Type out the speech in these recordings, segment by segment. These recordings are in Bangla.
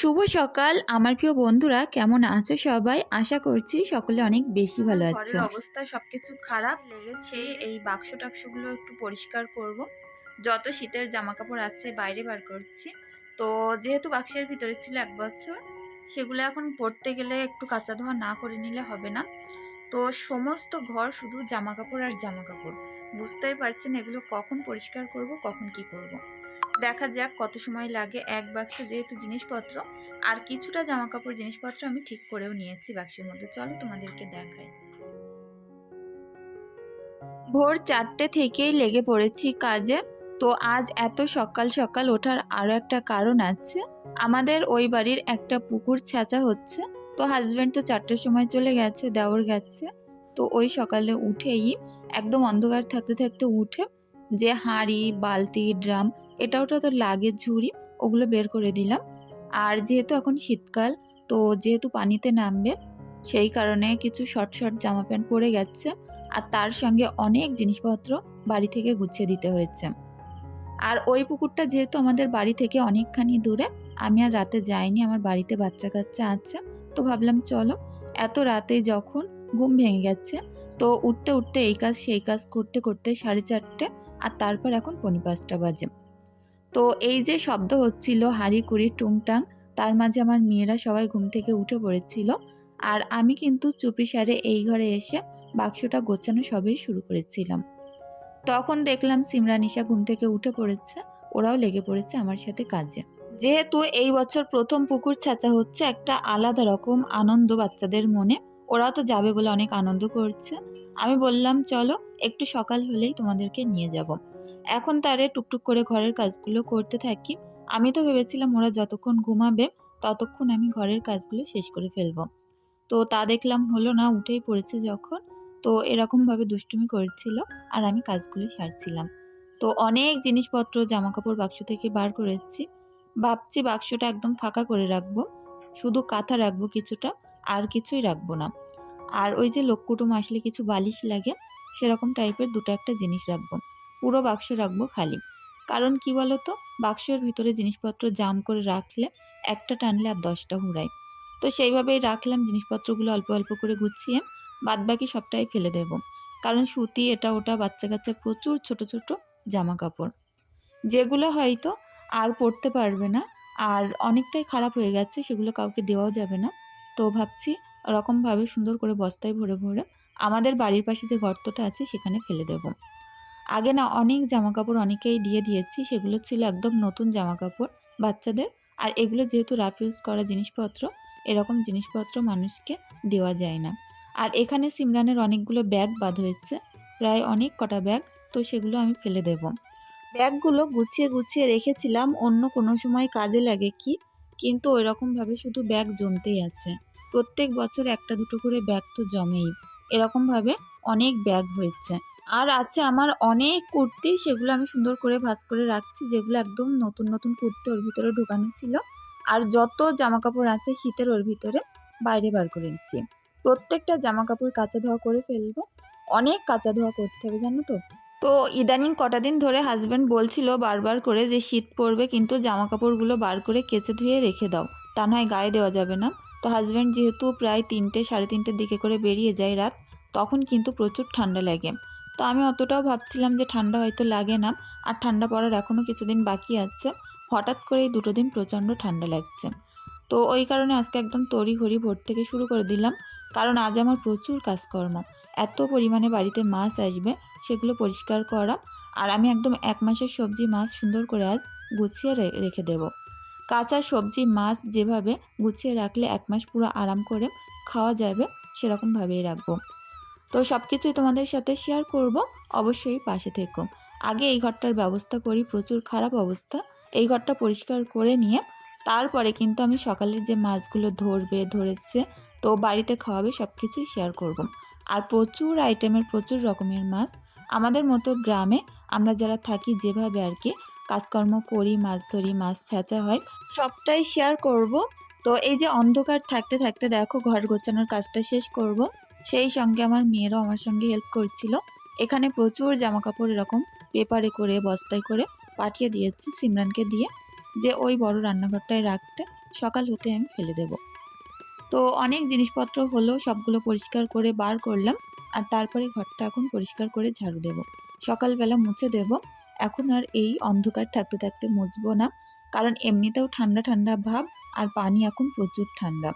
শুভ সকাল। আমার প্রিয় বন্ধুরা কেমন আছো সবাই? আশা করছি সকলে অনেক বেশি ভালো আছো। অবস্থা সবকিছু খারাপ লেগেছে। এই বাক্স টাক্সগুলো একটু পরিষ্কার করব। যত শীতের জামা কাপড় আছে বাইরে বার করছি। তো যেহেতু বাক্সের ভিতরে ছিল এক বছর সেগুলো এখন পরতে গেলে একটু কাঁচা ধোয়া না করে নিলে হবে না। তো সমস্ত ঘর শুধু জামা কাপড় আর জামা কাপড় বুঝতেই পারছেন এগুলো কখন পরিষ্কার করব কখন কি করব। দেখা যাক কত সময় লাগে এক বাক্সে যেহেতু জিনিসপত্র, আর কিছুটা জামা কাপড় জিনিসপত্র আমি ঠিক করেও নিয়েছি বাক্সের মধ্যে। চলো তোমাদেরকে দেখাই। ভোর চারটে থেকেই লেগে পড়েছি কাজে, তো আজ এত সকাল সকাল ওঠার আরও একটা কারণ আছে। আমাদের ওই বাড়ির একটা পুকুর ছাঁচা হচ্ছে, তো হাজব্যান্ড তো চারটের সময় চলে গেছে, দেওর গেছে। তো ওই সকালে উঠেই একদম অন্ধকার থাকতে থাকতে উঠে যে হাঁড়ি, বালতি, ড্রাম এটা ওটা তো লাগে ঝুড়ি, ওগুলো বের করে দিলাম। আর যেহেতু এখন শীতকাল, তো যেহেতু পানিতে নামবে, সেই কারণে কিছু শর্ট শর্ট জামা প্যান্ট পরে গেছে। আর তার সঙ্গে অনেক জিনিসপত্র বাড়ি থেকে গুছিয়ে দিতে হয়েছে। আর ওই পুকুরটা যেহেতু আমাদের বাড়ি থেকে অনেকখানি দূরে, আমি আর রাতে যাইনি, আমার বাড়িতে বাচ্চা কাচ্চা আছে। তো ভাবলাম চলো, এত রাতে যখন ঘুম ভেঙে গেছে, তো উঠতে উঠতে এই কাজ, সেই কাজ করতে করতে সাড়ে চারটে, আর তারপর এখন পনি পাঁচটা বাজে। তো এই যে শব্দ হচ্ছিল হাড়ি কুড়ি টুংটাং, তার মাঝে আমার মেয়েরা সবাই ঘুম থেকে উঠে পড়েছিল। আর আমি কিন্তু চুপি সারে এই ঘরে এসে বাক্সটা গোছানো সবই শুরু করেছিলাম। তখন দেখলাম সিমরানিশা ঘুম থেকে উঠে পড়েছে, ওরাও লেগে পড়েছে আমার সাথে কাজে। যেহেতু এই বছর প্রথম পুকুর ছাঁচা হচ্ছে, একটা আলাদা রকম আনন্দ বাচ্চাদের মনে ওরা তো যাবে বলে অনেক আনন্দ করছে। আমি বললাম, চলো, একটু সকাল হলেই তোমাদেরকে নিয়ে যাব। এখন তারে টুকটুক করে ঘরের কাজগুলো করতে থাকি। আমি তো ভেবেছিলাম ওরা যতক্ষণ ঘুমাবে, ততক্ষণ আমি ঘরের কাজগুলো শেষ করে ফেলব। তো তা দেখলাম হলো না, উঠেই পড়েছে যখন। তো এরকমভাবে দুষ্টুমি করছিল আর আমি কাজগুলো সারছিলাম। তো অনেক জিনিসপত্র জামা কাপড় বাক্স থেকে বার করেছি। ভাবছি বাক্সটা একদম ফাঁকা করে রাখব। শুধু কাঁথা রাখব কিছুটা, আর কিছুই রাখব না। আর ওই যে লোক কুটুম আসলে কিছু বালিশ লাগে, সেরকম টাইপের দুটো একটা জিনিস রাখব। পুরো বাক্স রাখব খালি। কারণ কি বলতো? বাক্সের ভিতরে জিনিসপত্র জাম করে রাখলে একটা টানলে আর দশটা হুড়ায়। তো সেইভাবেই রাখলাম, জিনিসপত্রগুলো অল্প অল্প করে গুছিয়ে বাদবাকি সবটাই ফেলে দেব। কারণ সুতি, এটা ওটা, বাচ্চা কাচ্চা প্রচুর ছোট ছোট জামা কাপড়। যেগুলো হয়তো আর পরতে পারবে না, আর অনেকটাই খারাপ হয়ে গেছে, সেগুলো কাউকে দেওয়াও যাবে না। তো ভাবছি ওরকমভাবে সুন্দর করে বস্তায় ভরে ভরে আমাদের বাড়ির পাশে যে গর্তটা আছে, সেখানে ফেলে দেব। আগে না অনেক জামা কাপড় অনেকেই দিয়ে দিয়েছি, সেগুলো ছিল একদম নতুন জামা কাপড় বাচ্চাদের। আর এগুলো যেহেতু রাফ ইউজ করা জিনিসপত্র, এরকম জিনিসপত্র মানুষকে দেওয়া যায় না। আর এখানে সিমরানের অনেকগুলো ব্যাগ বাদ হয়েছে, প্রায় অনেক কটা ব্যাগ তো সেগুলো আমি ফেলে দেব। ব্যাগগুলো গুছিয়ে গুছিয়ে রেখেছিলাম, অন্য কোনো সময় কাজে লাগে কি? কিন্তু ওইরকমভাবে শুধু ব্যাগ জমতেই আছে। প্রত্যেক বছর একটা দুটো করে ব্যাগ তো জমেই। এরকমভাবে অনেক ব্যাগ হয়েছে। আর আছে আমার অনেক কুর্তি, সেগুলো আমি সুন্দর করে ভাঁজ করে রাখছি, যেগুলো একদম নতুন নতুন কুর্তি ওর ভিতরে ঢোকানো ছিল। আর যত জামা কাপড় আছে শীতের ওর ভিতরে বাইরে বার করে দিচ্ছি। প্রত্যেকটা জামা কাপড় কাঁচা ধোয়া করে ফেলব। অনেক কাঁচা ধোয়া করতে হবে, জানো তো? তো ইদানিং কটা দিন ধরে হাজব্যান্ড বলছিল বারবার করে যে শীত পড়বে, কিন্তু জামা কাপড়গুলো বার করে কেচে ধুয়ে রেখে দাও। তা নয়, গায়ে দেওয়া যাবে না। তো হাজব্যান্ড যেহেতু প্রায় তিনটে, সাড়ে তিনটের দিকে করে বেরিয়ে যায় রাত, তখন কিন্তু প্রচুর ঠান্ডা লাগে। তো আমি অতটাও ভাবছিলাম যে ঠান্ডা হয়তো লাগে না, আর ঠান্ডা পড়ার এখনও কিছুদিন বাকি আছে। হঠাৎ করে এই দুটো দিন প্রচণ্ড ঠান্ডা লাগছে। তো ওই কারণে আজকে একদম তড়িঘড়ি ভোর থেকে শুরু করে দিলাম, কারণ আজ আমার প্রচুর কাজকর্ম। এত পরিমাণে বাড়িতে মাছ আসবে, সেগুলো পরিষ্কার করা, আর আমি একদম এক মাসের সবজি মাছ সুন্দর করে আজ গুছিয়ে রেখে দেব। কাঁচা সবজি মাছ যেভাবে গুছিয়ে রাখলে এক মাস পুরো আরাম করে খাওয়া যাবে, সেরকমভাবেই রাখব। তো সব কিছুই তোমাদের সাথে শেয়ার করব। অবশ্যই পাশে থেকো। আগে এই ঘরটার ব্যবস্থা করি, প্রচুর খারাপ অবস্থা। এই ঘরটা পরিষ্কার করে নিয়ে তারপরে কিন্তু আমি সকালের যে মাছগুলো ধরবে, ধরেছে, তো বাড়িতে খাওয়াবে সব কিছুই শেয়ার করব। আর প্রচুর আইটেমের প্রচুর রকমের মাছ। আমাদের মতো গ্রামে আমরা যারা থাকি যেভাবে আর কি, কাজকর্ম করি, মাছ ধরি, মাছ ছেঁচা হয়, সবটাই শেয়ার করব। তো এই যে অন্ধকার থাকতে থাকতে দেখো ঘর গোছানোর কাজটা শেষ করব। সেই সঙ্গে আমার মেয়েরও আমার সঙ্গে হেল্প করছিল। এখানে প্রচুর জামা কাপড় এরকম পেপারে করে, বস্তায় করে পাঠিয়ে দিয়েছি সিমরানকে দিয়ে যে ওই বড় রান্নাঘরটায় রাখতে সকাল হতে আমি ফেলে দেব। তো অনেক জিনিসপত্র হলো, সবগুলো পরিষ্কার করে বার করলাম আর তারপরে ঘরটা এখন পরিষ্কার করে ঝাড়ু দেব। সকালবেলা মুছে দেব। এখন আর এই অন্ধকার থাকতে থাকতে মুছবো না, কারণ এমনিতেও ঠান্ডা ঠান্ডা ভাব আর পানি এখন প্রচুর ঠান্ডা।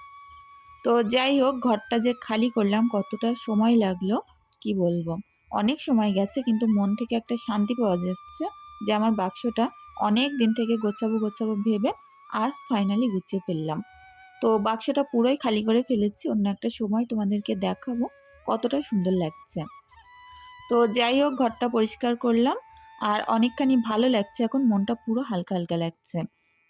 তো যাই হোক, ঘরটা যে খালি করলাম, কতটা সময় লাগল, কি বলব? অনেক সময় গেছে, কিন্তু মন থেকে একটা শান্তি পাওয়া যাচ্ছে যে আমার বাক্সটা অনেক দিন থেকে গোছাবো গোছাবো ভেবে আজ ফাইনালি গুছিয়ে ফেললাম। তো বাক্সটা পুরোই খালি করে ফেলেছি, অন্য একটা সময় তোমাদেরকে দেখাবো কতটা সুন্দর লাগছে। তো যাই হোক, ঘরটা পরিষ্কার করলাম, আর অনেকখানি ভালো লাগছে, এখন মনটা পুরো হালকা হালকা লাগছে।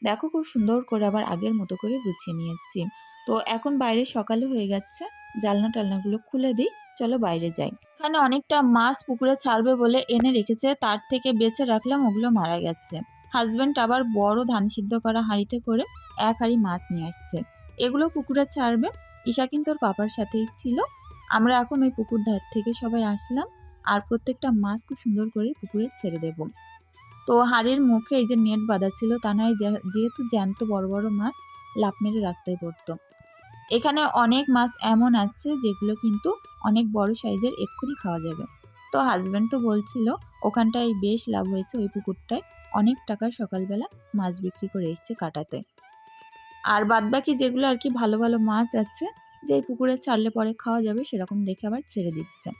দেখো খুব সুন্দর করে আবার আগের মতো করে গুছিয়ে নিয়েছি। তো এখন বাইরে সকালে হয়ে যাচ্ছে জালনা টালনাগুলো খুলে দিই, চলো বাইরে যাই। এখানে অনেকটা মাছ পুকুরে ছাড়বে বলে এনে রেখেছে, তার থেকে বেছে রাখলাম, ওগুলো মারা গেছে। হাজব্যান্ড আবার বড় ধান সিদ্ধ করা হাঁড়িতে করে এক হাঁড়ি মাছ নিয়ে আসছে। এগুলো পুকুরে ছাড়বে, ঈশা কিন্তু ওর পাপার সাথেই ছিল। আমরা এখন ওই পুকুর ধার থেকে সবাই আসলাম, আর প্রত্যেকটা মাছ খুব সুন্দর করে পুকুরে ছেড়ে দেব। তো হাড়ির মুখে এই যে নেট বাঁধা ছিল তা নয় যেহেতু জ্যান্ত বড় বড় মাছ, লাফ মেরে রাস্তায় পড়তো। এখানে অনেক মাছ এমন আছে যেগুলো কিন্তু অনেক বড় সাইজের এক্ষুনি খাওয়া যাবে। তো হাজব্যান্ড তো বলছিল, ওখানটায় বেশ লাভ হয়েছে ওই পুকুরটায়। অনেক টাকার সকালবেলা মাছ বিক্রি করে এসছে কাটাতে। আর বাদবাকি যেগুলো আর কি ভালো ভালো মাছ আছে যে পুকুরে ছাড়লে পরে খাওয়া যাবে সেরকম দেখে আবার ছেড়ে দিচ্ছে।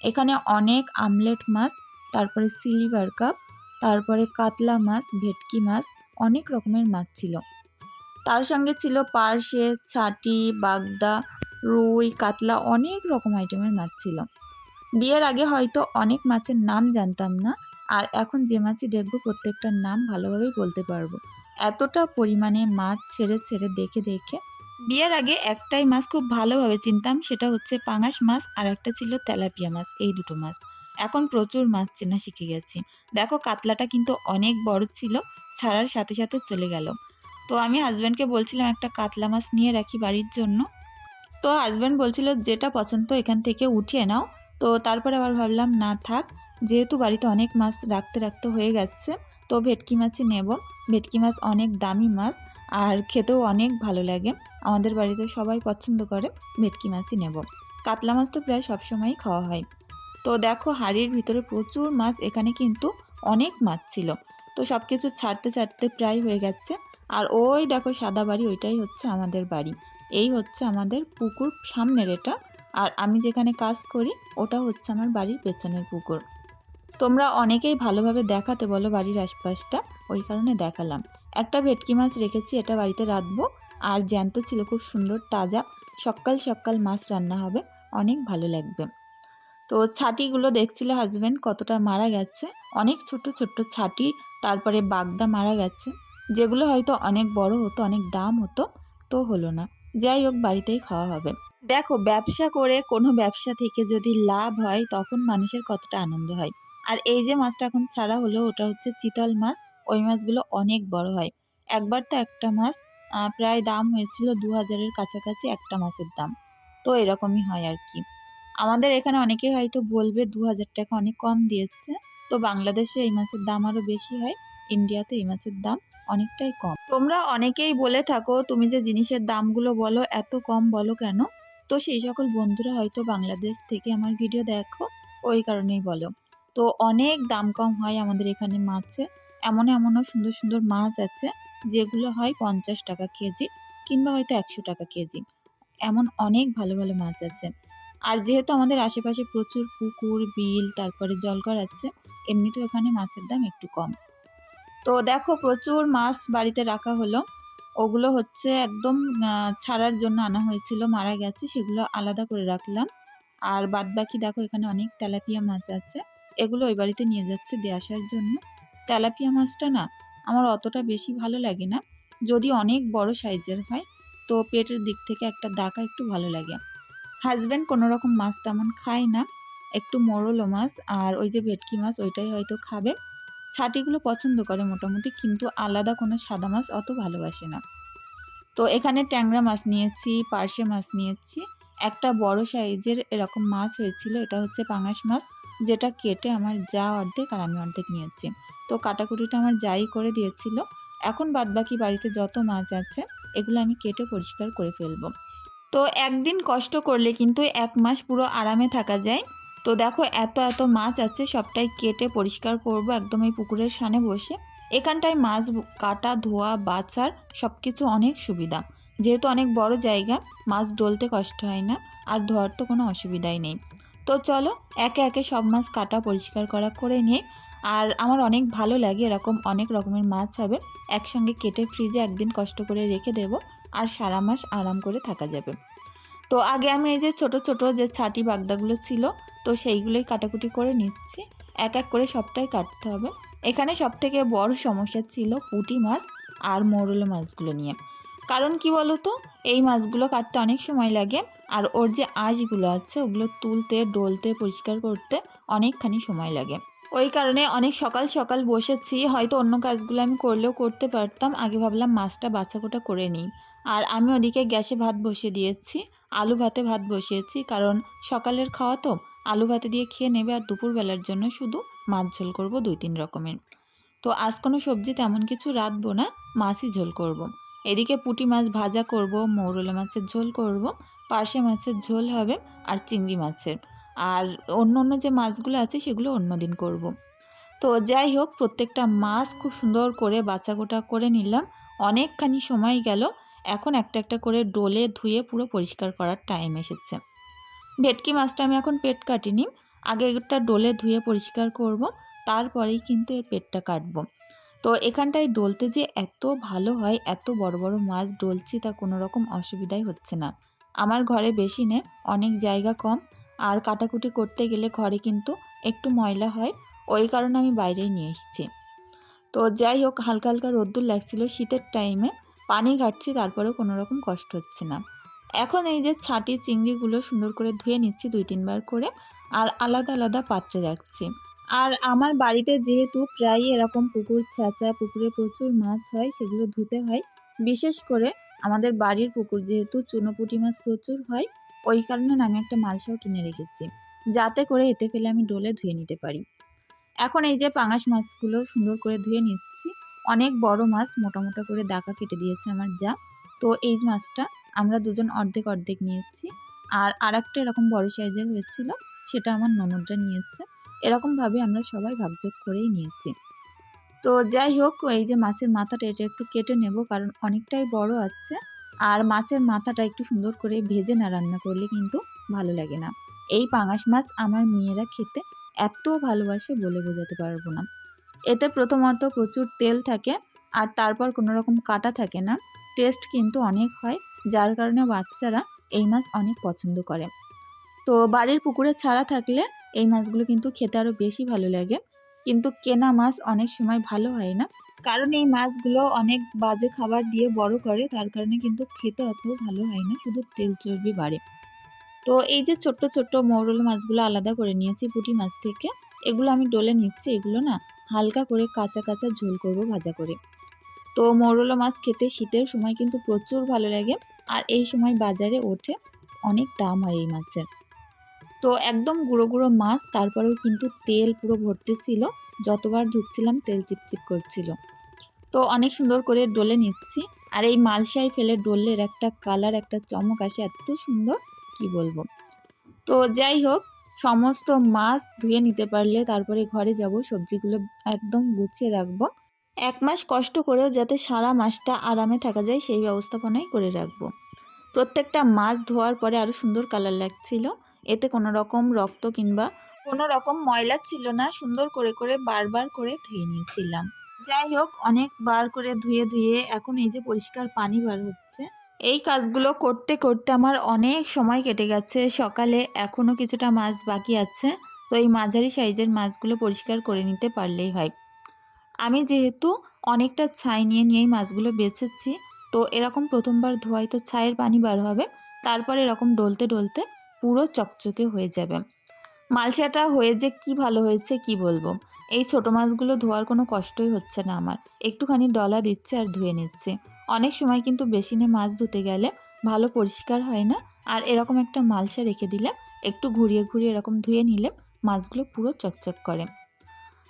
এখানে অনেক আমলেট মাছ, তারপরে সিলিভার কাপ তারপরে কাতলা মাছ, ভেটকি মাছ, অনেক রকমের মাছ ছিল। তার সঙ্গে ছিল পার্শে, ছাটি, বাগদা, রুই, কাতলা অনেক রকম আইটেমের মাছ ছিল। বিয়ের আগে হয়তো অনেক মাছের নাম জানতাম না, আর এখন যে মাছই দেখব প্রত্যেকটার নাম ভালোভাবেই বলতে পারব। এতটা পরিমাণে মাছ ছেড়ে ছেড়ে দেখে দেখে বিয়ের আগে একটাই মাছ খুব ভালোভাবে চিনতাম, সেটা হচ্ছে পাঙাশ মাছ আর একটা ছিল তেলাপিয়া মাছ, এই দুটো মাছ। এখন প্রচুর মাছ চেনা শিখে গেছি। দেখো, কাতলাটা কিন্তু অনেক বড় ছিল, ছাড়ার সাথে সাথে চলে গেল। তো আমি হাজব্যান্ডকে বলছিলাম একটা কাতলা মাছ নিয়ে রাখি বাড়ির জন্য। তো হাজব্যান্ড বলছিল, যেটা পছন্দ এখান থেকে উঠিয়ে নাও। তো তারপরে আবার ভাবলাম, না থাক, যেহেতু বাড়িতে অনেক মাছ রাখতে রাখতে হয়ে গেছে, তো ভেটকি মাছই নেব। ভেটকি মাছ অনেক দামি মাছ, আর খেতেও অনেক ভালো লাগে। আমাদের বাড়িতে সবাই পছন্দ করে, ভেটকি মাছই নেব। কাতলা মাছ তো প্রায় সবসময়ই খাওয়া হয়। তো দেখো, হাড়ির ভিতরে প্রচুর মাছ, এখানে কিন্তু অনেক মাছ ছিল। তো সব কিছু ছাড়তে ছাড়তে প্রায় হয়ে গেছে। আর ওই দেখো সাদা বাড়ি, ওইটাই হচ্ছে আমাদের বাড়ি। এই হচ্ছে আমাদের পুকুর সামনের এটা। আর আমি যেখানে কাজ করি, ওটা হচ্ছে আমার বাড়ির পেছনের পুকুর। তোমরা অনেকেই ভালোভাবে দেখাতে বলো বাড়ির আশপাশটা, ওই কারণে দেখালাম। একটা ভেটকি মাছ রেখেছি, এটা বাড়িতে রাখব। আর জ্যান্ত ছিল, খুব সুন্দর, তাজা। সকাল সকাল মাছ রান্না হবে, অনেক ভালো লাগবে। তো ছাটিগুলো দেখছিল হাজব্যান্ড কতটা মারা গেছে? অনেক ছোট ছোট্ট ছাটি, তারপরে বাগদা মারা গেছে। যেগুলো হয়তো অনেক বড় হতো, অনেক দাম হতো, তো হলো না। যাই হোক, বাড়িতেই খাওয়া হবে। দেখো, ব্যবসা করে কোনো ব্যবসা থেকে যদি লাভ হয়, তখন মানুষের কতটা আনন্দ হয়। আর এই যে মাছটা এখন ছাড়া হলো, ওটা হচ্ছে চিতল মাছ। ওই মাছগুলো অনেক বড় হয়। একবার তো একটা মাছ প্রায় দাম হয়েছিল দু হাজারের কাছাকাছি একটা মাছের দাম। তো এরকমই হয় আর কি। আমাদের এখানে অনেকে হয়তো বলবে দু হাজার টাকা অনেক কম দিয়েছে। তো বাংলাদেশে এই মাছের দাম আরও বেশি হয়, ইন্ডিয়াতে এই মাছের দাম। অনেকটাই কম। তোমরা অনেকেই বলে থাকো, তুমি যে জিনিসের দামগুলো বলো, এত কম বলো কেন? তো সেই সকল বন্ধুরা হয়তো বাংলাদেশ থেকে আমার ভিডিও দেখো, ওই কারণেই বলো। তো অনেক দাম কম হয় আমাদের এখানে মাছের এমন এমনও সুন্দর সুন্দর মাছ আছে, যেগুলো হয় পঞ্চাশ টাকা কেজি কিংবা হয়তো একশো টাকা কেজি। এমন অনেক ভালো ভালো মাছ আছে। আর যেহেতু আমাদের আশেপাশে প্রচুর পুকুর, বিল, তারপরে জলঘর আছে, এমনিতেও এখানে মাছের দাম একটু কম। তো দেখো প্রচুর মাছ বাড়িতে রাখা হলো। ওগুলো হচ্ছে একদম ছাড়ার জন্য আনা হয়েছিল, মারা গেছে, সেগুলো আলাদা করে রাখলাম। আর বাদ বাকি দেখো এখানে অনেক তেলাপিয়া মাছ আছে, এগুলো ওই বাড়িতে নিয়ে যাচ্ছে দিয়ে আসার জন্য। তেলাপিয়া মাছটা না আমার অতটা বেশি ভালো লাগে না, যদি অনেক বড় সাইজের হয়, তো পেটের দিক থেকে একটা দাকা একটু ভালো লাগে। হাজব্যান্ড কোনো রকম মাছ তেমন খায় না, একটু মোরলো মাছ, আর ওই যে ভেটকি মাছ ওইটাই হয়তো খাবে। ছাটিগুলো পছন্দ করে মোটামুটি, কিন্তু আলাদা কোনো সাদা মাছ অত ভালোবাসে না। তো এখানে ট্যাংরা মাছ নিয়েছি, পার্শে মাছ নিয়েছি। একটা বড় সাইজের এরকম মাছ হয়েছিল, এটা হচ্ছে পাঙাশ মাছ, যেটা কেটে আমার যা অর্ধেক আর আমি অর্ধেক নিয়েছি। তো কাটাকুটিটা আমার যাই করে দিয়েছিল। এখন বাদবাকি বাড়িতে যত মাছ আছে, এগুলো আমি কেটে পরিষ্কার করে ফেলব। তো একদিন কষ্ট করলে কিন্তু এক মাস পুরো আরামে থাকা যায়। তো দেখো, এত এত মাছ আছে, সবটাই কেটে পরিষ্কার করব একদম এই পুকুরের সানে বসে। এখানটায় মাছ কাটা, ধোয়া, বাছার সব কিছু অনেক সুবিধা। যেহেতু অনেক বড় জায়গা, মাছ ডলতে কষ্ট হয় না, আর ধোয়ার তো কোনো অসুবিধাই নেই। তো চলো, একে একে সব মাছ কাটা, পরিষ্কার করা করে নিয়ে, আর আমার অনেক ভালো লাগে এরকম অনেক রকমের মাছ হবে, একসঙ্গে কেটে ফ্রিজে একদিন কষ্ট করে রেখে দেব, আর সারা মাস আরাম করে থাকা যাবে। তো আগে আমি এই যে ছোট ছোট যে ছাটি বাগদাগুলো ছিল তো সেইগুলোই কাটাকুটি করে নিচ্ছি। এক এক করে সবটাই কাটতে হবে। এখানে সব থেকে বড় সমস্যা ছিল পুঁটি মাছ আর মোরলো মাছগুলো নিয়ে। কারণ কি বলো তো এই মাছগুলো কাটতে অনেক সময় লাগে আর ওর যে আঁশগুলো আছে, ওগুলো তুলতে, ডলতে, পরিষ্কার করতে অনেকখানি সময় লাগে। ওই কারণে অনেক সকাল সকাল বসেছি, হয়তো অন্য কাজগুলো আমি করলেও করতে পারতাম। আগে ভাবলাম মাছটা বাছাকোটা করে নিই। আর আমি ওদিকে গ্যাসে ভাত বসিয়ে দিয়েছি, আলু ভাতে ভাত বসিয়েছি, কারণ সকালের খাওয়া তো আলু ভাতে দিয়ে খেয়ে নেবে আর দুপুরবেলার জন্য শুধু মাছ ঝোল করব দুই তিন রকমের তো আজ কোনো সবজি তেমন কিছু রাঁধবো না, মাছই ঝোল করব। এদিকে পুঁটি মাছ ভাজা করব, মৌরলা মাছের ঝোল করব, পার্শে মাছের ঝোল হবে আর চিংড়ি মাছের আর অন্য অন্য যে মাছগুলো আছে সেগুলো অন্য দিন করব। তো যাই হোক, প্রত্যেকটা মাছ খুব সুন্দর করে বাছাগোটা করে নিলাম অনেকখানি সময় গেল, এখন একটা একটা করে ডোলে ধুয়ে পুরো পরিষ্কার করার টাইম এসেছে ভেটকি মাছটা আমি এখন পেট কাটিনি। আগে একটা ডোলে ধুয়ে পরিষ্কার করব, তারপরেই কিন্তু এর পেটটা কাটবো। তো এখানটায় ডলতে যে এত ভালো হয়, এত বড় বড় মাছ ডলছি তা কোনো রকম অসুবিধাই হচ্ছে না। আমার ঘরে বেশি নেই অনেক জায়গা কম। আর কাটাকুটি করতে গেলে ঘরে কিন্তু একটু ময়লা হয়, ওই কারণে আমি বাইরেই নিয়ে এসেছি। তো যাই হোক, হালকা হালকা রোদ্দুর লাগছিল শীতের টাইমে পানি ঘাটছি, তারপরেও কোনো রকম কষ্ট হচ্ছে না। এখন এই যে ছাটি চিংড়িগুলো সুন্দর করে ধুয়ে নিচ্ছি দুই তিনবার করে আর আলাদা আলাদা পাত্রে রাখছি। আর আমার বাড়িতে যেহেতু প্রায়ই এরকম পুকুর ছেঁচা, পুকুরে প্রচুর মাছ হয়, সেগুলো ধুতে হয়। বিশেষ করে আমাদের বাড়ির পুকুর যেহেতু চুনোপুটি মাছ প্রচুর হয়, ওই কারণে আমি একটা মালসাও কিনে রেখেছি। যাতে করে এতে ফেলে আমি ডোলে ধুয়ে নিতে পারি। এখন এই যে পাঙাশ মাছগুলো সুন্দর করে ধুয়ে নিচ্ছি। অনেক বড় মাছ মোটা মোটা করে দাকা কেটে দিয়েছে আমার যা। তো এই মাছটা আমরা দুজন অর্ধেক অর্ধেক নিয়েছি। আর আর একটা এরকম বড় সাইজের হয়েছিল, সেটা আমার ননদরা নিয়েছে। এরকমভাবে আমরা সবাই ভাগযোগ করেই নিয়েছি। তো যাই হোক, এই যে মাছের মাথাটা, এটা একটু কেটে নেব কারণ অনেকটাই বড় আছে। আর মাছের মাথাটা একটু সুন্দর করে ভেজে না রান্না করলে কিন্তু ভালো লাগে না। এই পাঙাশ মাছ আমার মেয়েরা খেতে এত ভালোবাসে বলে বোঝাতে পারব না। এতে প্রথমত প্রচুর তেল থাকে আর তারপর কোনো রকম কাটা থাকে না। টেস্ট কিন্তু অনেক হয়। যার কারণে বাচ্চারা এই মাছ অনেক পছন্দ করে। তো বাড়ির পুকুরে ছাড়া থাকলে এই মাছগুলো কিন্তু খেতে আরও বেশি ভালো লাগে। কিন্তু কেনা মাছ অনেক সময় ভালো হয় না। কারণ এই মাছগুলো অনেক বাজে খাবার দিয়ে বড় করে, তার কারণে কিন্তু খেতে অত ভালো হয় না, শুধু তেল চর্বি বাড়ে। তো এই যে ছোট্ট ছোট্ট মৌরল মাছগুলো আলাদা করে নিয়েছি পুঁটি মাছ থেকে, এগুলো আমি ডলে নিচ্ছি, এগুলো না হালকা করে কাঁচা কাঁচা ঝোল করব ভাজা করে। তো মৌরলা মাছ খেতে শীতের সময় কিন্তু প্রচুর ভালো লাগে আর এই সময় বাজারে ওঠে অনেক দাম হয় এই মাছের। তো একদম গুঁড়ো গুঁড়ো মাছ, তারপরেও কিন্তু তেল পুরো ভর্তি ছিল, যতবার ধুচ্ছিলাম তেল চিপচিপ করছিল। তো অনেক সুন্দর করে ডলে নিচ্ছি, আর এই মালসায় ফেলে ডললের একটা কালার, একটা চমক আসে, এত সুন্দর, কি বলব? তো যাই হোক, সমস্ত মাছ ধুয়ে নিতে পারলে তারপরে ঘরে যাব, সবজিগুলো একদম গুছিয়ে রাখব। এক মাস কষ্ট করেও যাতে সারা মাসটা আরামে থাকা যায়, সেই ব্যবস্থাপনাই করে রাখব। প্রত্যেকটা মাছ ধোয়ার পরে আরও সুন্দর কালার লাগছিল। এতে কোনো রকম রক্ত কিংবা কোনো রকম ময়লা ছিল না, সুন্দর করে করে বারবার করে ধুয়ে নিয়েছিলাম। যাই হোক, অনেক বার করে ধুয়ে ধুয়ে এখন এই যে পরিষ্কার পানি বার হচ্ছে। এই কাজগুলো করতে করতে আমার অনেক সময় কেটে গেছে। সকালে এখনও কিছুটা মাছ বাকি আছে। তো এই মাঝারি সাইজের মাছগুলো পরিষ্কার করে নিতে পারলেই হয়। আমি যেহেতু অনেকটা ছাই নিয়ে, নিয়েই মাছগুলো বেছেছি, তো এরকম প্রথমবার ধোয়াই তো ছাইয়ের পানি বার হবে, তারপর এরকম ডলতে ডলতে পুরো চকচকে হয়ে যাবে। মালসাটা হয়ে যে কি ভালো হয়েছে কি বলব? এই ছোট মাছগুলো ধোয়ার কোনো কষ্টই হচ্ছে না আমার। একটুখানি ডলা দিচ্ছে আর ধুয়ে নিচ্ছে। অনেক সময় কিন্তু বেসিনে মাছ ধুতে গেলে ভালো পরিষ্কার হয় না, আর এরকম একটা মালসা রেখে দিলে, একটু ঘুরিয়ে ঘুরিয়ে এরকম ধুয়ে নিলে মাছগুলো পুরো চকচক করে।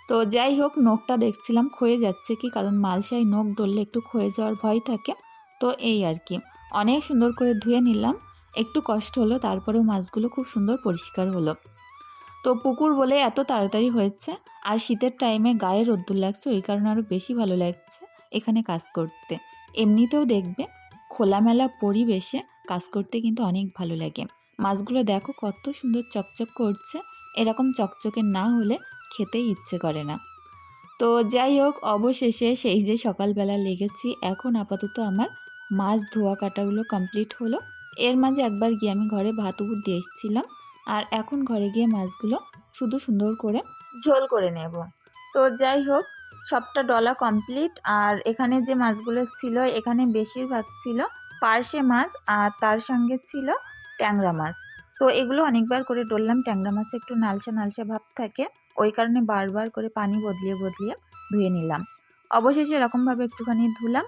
তো যাই হোক, নখটা দেখছিলাম, ক্ষয়ে যাচ্ছে কি? কারণ মালসায় নখ ডললে একটু ক্ষয়ে যাওয়ার ভয় থাকে। তো এই আর কি। অনেক সুন্দর করে ধুয়ে নিলাম। একটু কষ্ট হলো, তারপরেও মাছগুলো খুব সুন্দর পরিষ্কার হলো। তো পুকুর বলে এত তাড়াতাড়ি হয়েছে, আর শীতের টাইমে গায়ে রোদ্দুর লাগছে, ওই কারণে আরও বেশি ভালো লাগছে এখানে কাজ করতে। এমনিতেও দেখবে, খোলামেলা পরিবেশে কাজ করতে কিন্তু অনেক ভালো লাগে। মাছগুলো দেখো কত সুন্দর চকচক করছে। এরকম চকচকে না হলে খেতেই ইচ্ছে করে না। তো যাই হোক, অবশেষে সেই যে সকালবেলা লেগেছি, এখন আপাতত আমার মাছ ধোয়া কাটাগুলো কমপ্লিট হলো। এর মাঝে একবার গিয়ে আমি ঘরে ভাত উপর দিয়ে এসেছিলাম। আর এখন ঘরে গিয়ে মাছগুলো শুধু সুন্দর করে ঝোল করে নেব। তো যাই হোক, সবটা ডলা কমপ্লিট আর এখানে যে মাছগুলো ছিল, এখানে বেশিরভাগ ছিল পার্শে মাছ আর তার সঙ্গে ছিল ট্যাংরা মাছ। তো এগুলো অনেকবার করে ডললাম। ট্যাংরা মাছে একটু নালসা নালসা ভাব থাকে। ওই কারণে বারবার করে পানি বদলিয়ে বদলিয়ে ধুয়ে নিলাম। অবশেষে এরকমভাবে একটুখানি ধুলাম।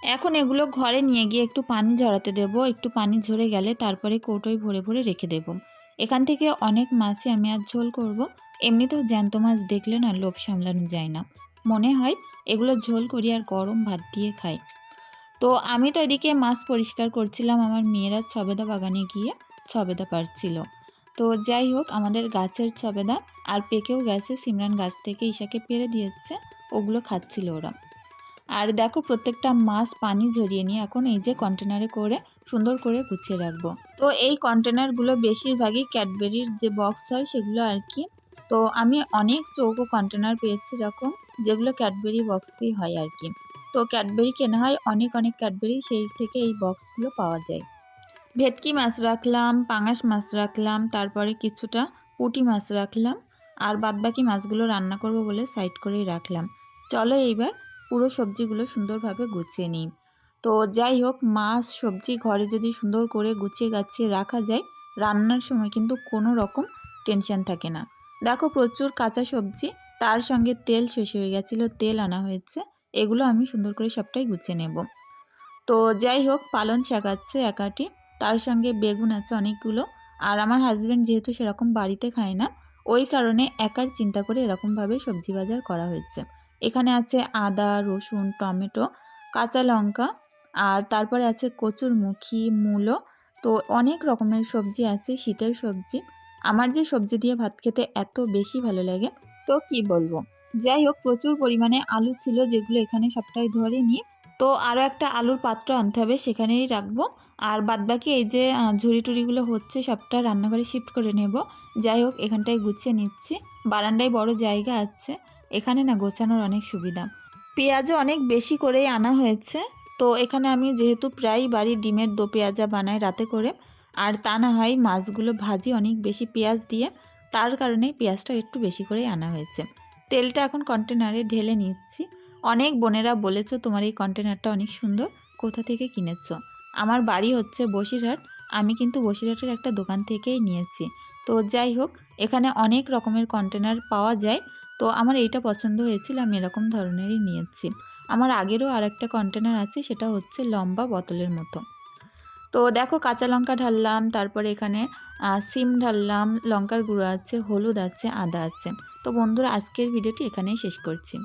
এখন এগুলো ঘরে নিয়ে গিয়ে একটু পানি ঝরাতে দেবো। একটু পানি ঝরে গেলে তারপরে কৌটোয় ভরে ভরে রেখে দেবো। এখান থেকে অনেক মাছই আমি আজ ঝোল করব। এমনিতেও জ্যান্ত মাছ দেখলে না লোভ সামলানো যায় না। মনে হয় এগুলো ঝোল করি আর গরম ভাত দিয়ে খাই। তো আমি তো এদিকে মাছ পরিষ্কার করছিলাম। আমার মেয়েরা ছবেদা বাগানে গিয়ে ছবেদা পারছিল তো যাই হোক, আমাদের গাছের ছবেদা আর পেকেও গেছে, সিমরান গাছ থেকে ঈশাকে পেরে দিয়েছে, ওগুলো খাচ্ছিল ওরা। আর দেখো, প্রত্যেকটা মাছ পানি ঝরিয়ে নিয়ে এখন এই যে কন্টেনারে করে সুন্দর করে গুছিয়ে রাখব। তো এই কন্টেনারগুলো বেশিরভাগই ক্যাডবেরির যে বক্স হয়, সেগুলো আর কি। তো আমি অনেক চৌকো কন্টেনার পেয়েছি এরকম, যেগুলো ক্যাডবেরি বক্সই হয় আর কি। তো ক্যাডবেরি কেনা হয়, অনেক অনেক ক্যাডবেরি সেই থেকে এই বক্সগুলো পাওয়া যায়। ভেটকি মাছ রাখলাম, পাঙাশ মাছ রাখলাম, তারপরে কিছুটা পুঁটি মাছ রাখলাম আর বাদবাকি মাছগুলো রান্না করব বলে সাইড করেই রাখলাম। চলো এইবার পুরো সবজিগুলো সুন্দরভাবে গুছিয়ে নিই। তো যাই হোক, মাছ, সবজি ঘরে যদি সুন্দর করে গুছিয়ে গাছিয়ে রাখা যায়, রান্নার সময় কিন্তু কোনো রকম টেনশন থাকে না। দেখো প্রচুর কাঁচা সবজি, তার সঙ্গে তেল শেষ হয়ে গেছিল, তেল আনা হয়েছে, এগুলো আমি সুন্দর করে সবটাই গুছিয়ে নেব। তো যাই হোক পালন শাক আছে একাটি তার সঙ্গে বেগুন আছে অনেকগুলো, আর আমার হাজব্যান্ড যেহেতু সেরকম বাড়িতে খায় না, ওই কারণে একার চিন্তা করে এরকমভাবে সবজি বাজার করা হয়েছে। এখানে আছে আদা, রসুন, টমেটো, কাঁচা লঙ্কা, আর তারপরে আছে কচুর মুখি মূলো, তো অনেক রকমের সবজি আছে, শীতের সবজি। আমার যে সবজি দিয়ে ভাত খেতে এত বেশি ভালো লাগে, তো কি বলব? যাই হোক, প্রচুর পরিমাণে আলু ছিল যেগুলো এখানে সবটাই ধরে নিয়ে, তো আরও একটা আলুর পাত্র আনতে হবে, সেখানেই রাখব। আর বাদবাকি এই যে ঝুড়ি টুড়িগুলো হচ্ছে, সবটা রান্নাঘরে শিফট করে নেব। যাই হোক, এখানটায় গুছিয়ে নিচ্ছি। বারান্দায় বড় জায়গা আছে। এখানে না গোছানোর অনেক সুবিধা। পেঁয়াজও অনেক বেশি করেই আনা হয়েছে। তো এখানে আমি যেহেতু প্রায় বাড়ির ডিমের দো পেঁয়াজা বানাই রাতে করে, আর তা না হয় মাছগুলো ভাজি অনেক বেশি পেঁয়াজ দিয়ে, তার কারণে পেঁয়াজটা একটু বেশি করেই আনা হয়েছে। তেলটা এখন কন্টেনারে ঢেলে নিচ্ছি। অনেক বোনেরা বলেছ, তোমার এই কন্টেনারটা অনেক সুন্দর। কোথা থেকে কিনেছো? আমার বাড়ি হচ্ছে বসিরহাট। আমি কিন্তু বসিরহাটের একটা দোকান থেকেই নিয়েছি। তো যাই হোক, এখানে অনেক রকমের কন্টেনার পাওয়া যায়। তো আমার এইটা পছন্দ হয়েছিল, আমি এরকম ধরনেরই নিয়েছি। আমার আগেরও আর একটা কন্টেনার আছে, সেটা হচ্ছে লম্বা বোতলের মতো। তো দেখো, কাঁচা লঙ্কা ঢাললাম, তারপরে এখানে সিম ঢাললাম, লঙ্কার গুঁড়ো আছে, হলুদ আছে, আদা আছে। তো বন্ধুরা, আজকের ভিডিওটি এখানেই শেষ করছি।